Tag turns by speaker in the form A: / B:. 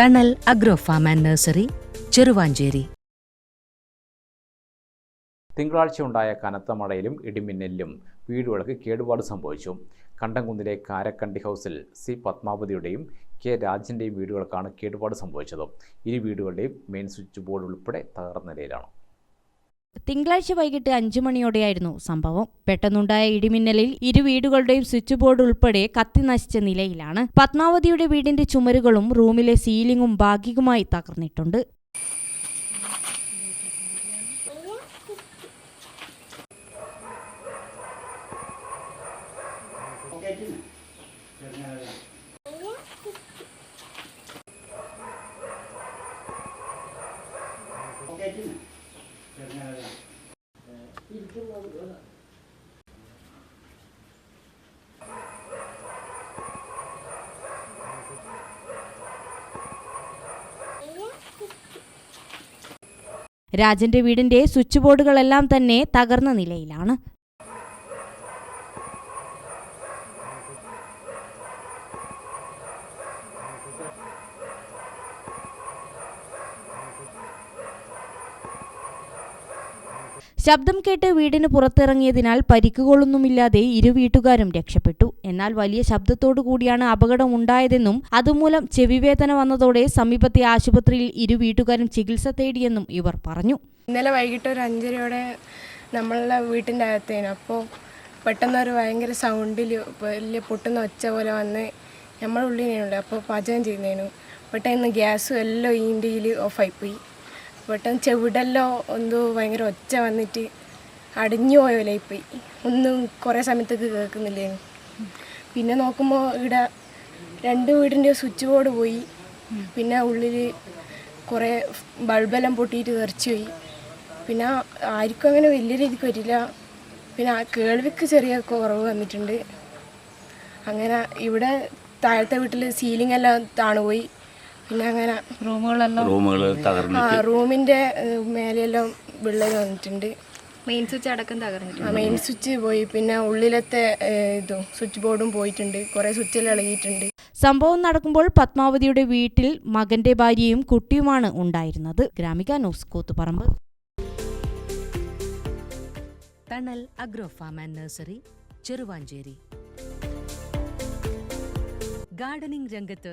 A: Thanal agro farm and nursery Cheruvanchery.
B: തിങ്കളാഴ്ച ഉണ്ടായ കനത്ത മഴയിലും ഇടിമിന്നലിലും വീടുകൾക്ക് കേടുപാട് സംഭവിച്ചു. കണ്ടംകുന്നിലെ കാരക്കണ്ടി ഹൗസിൽ സി പത്മാവതിയുടെയും കെ രാജിന്റെയും വീടുകൾക്കാണ് കേടുപാട് സംഭവിച്ചത്. ഇരു വീടുകളുടെയും മെയിൻ സ്വിച്ച് ബോർഡ് ഉൾപ്പെടെ തകർന്ന നിലയിലാണ്.
C: തിങ്കളാഴ്ച വൈകിട്ട് അഞ്ചു മണിയോടെയായിരുന്നു സംഭവം. പെട്ടെന്നുണ്ടായ ഇടിമിന്നലിൽ ഇരു വീടുകളുടെയും സ്വിച്ച് ബോർഡ് ഉൾപ്പെടെ കത്തി നശിച്ച നിലയിലാണ്. പത്മാവതിയുടെ വീടിന്റെ ചുമരുകളും റൂമിലെ സീലിംഗും ഭാഗികമായി തകർന്നിട്ടുണ്ട്. രാജന്റെ വീടിന്റെ സ്വിച്ച് ബോർഡുകളെല്ലാം തന്നെ തകർന്ന നിലയിലാണ്. ശബ്ദം കേട്ട് വീടിന് പുറത്തിറങ്ങിയതിനാൽ പരിക്കുകളൊന്നുമില്ലാതെ ഇരു വീട്ടുകാരും രക്ഷപ്പെട്ടു. എന്നാൽ വലിയ ശബ്ദത്തോടു കൂടിയാണ് അപകടം ഉണ്ടായതെന്നും അതുമൂലം ചെവിവേദന വന്നതോടെ സമീപത്തെ ആശുപത്രിയിൽ ഇരു വീട്ടുകാരും ചികിത്സ തേടിയെന്നും ഇവർ പറഞ്ഞു.
D: ഇന്നലെ വൈകിട്ട് ഒരു അഞ്ചരയോടെ നമ്മളുടെ വീട്ടിന്റെ അകത്തേനു. അപ്പോൾ പെട്ടെന്നൊരു ഭയങ്കര സൗണ്ടിൽ വലിയ പൊട്ടുന്ന ഒച്ച പോലെ വന്ന് നമ്മളുള്ളിനുണ്ട് അപ്പോൾ പാചകം ചെയ്യുന്നതിനു പെട്ടെന്ന് ഗ്യാസും എല്ലാം ഈന്റെയിൽ ഓഫായിപ്പോയി പെട്ടെന്ന് ചെവിടെല്ലോ ഒന്ന് ഭയങ്കര ഒച്ച വന്നിട്ട് അടിഞ്ഞു പോയ പോലെയായിപ്പോയി ഒന്നും കുറേ സമയത്തേക്ക് കേൾക്കുന്നില്ലേനു പിന്നെ നോക്കുമ്പോൾ ഇവിടെ രണ്ട് വീടിന്റെ സ്വിച്ച് ബോർഡ് പോയി. പിന്നെ ഉള്ളിൽ കുറേ ബൾബെല്ലാം പൊട്ടിയിട്ട് തെറിച്ച് പോയി. പിന്നെ ആർക്കും അങ്ങനെ വലിയ രീതിക്ക് വരില്ല പിന്നെ കേൾവിക്ക് ചെറിയ കുറവ് വന്നിട്ടുണ്ട്. അങ്ങനെ ഇവിടെ താഴത്തെ വീട്ടിൽ സീലിംഗ് എല്ലാം താണുപോയി. പിന്നെ അങ്ങനെ റൂമുകളെല്ലാം
E: റൂമുകൾ തകർന്നു
D: ആ റൂമിന്റെ ഏഹ്, മേലെയെല്ലാം വിള്ളൽ വന്നിട്ടുണ്ട്.
F: മെയിൻ സ്വിച്ച് അടക്കം തകർന്നിട്ടുണ്ട്.
D: ആ മെയിൻ സ്വിച്ച് പോയി. പിന്നെ ഉള്ളിലത്തെ ഇതും സ്വിച്ച് ബോർഡും പോയിട്ടുണ്ട്. കുറേ സ്വിച്ചെല്ലാം ഇളകിയിട്ടുണ്ട്.
C: സംഭവം നടക്കുമ്പോൾ പത്മാവതിയുടെ വീട്ടിൽ മകന്റെ ഭാര്യയും കുട്ടിയുമാണ് ഉണ്ടായിരുന്നത്. Gramika news Koothuparamba.
A: Thanal agro farm and nursery Cheruvanchery. Gardening രംഗത്ത്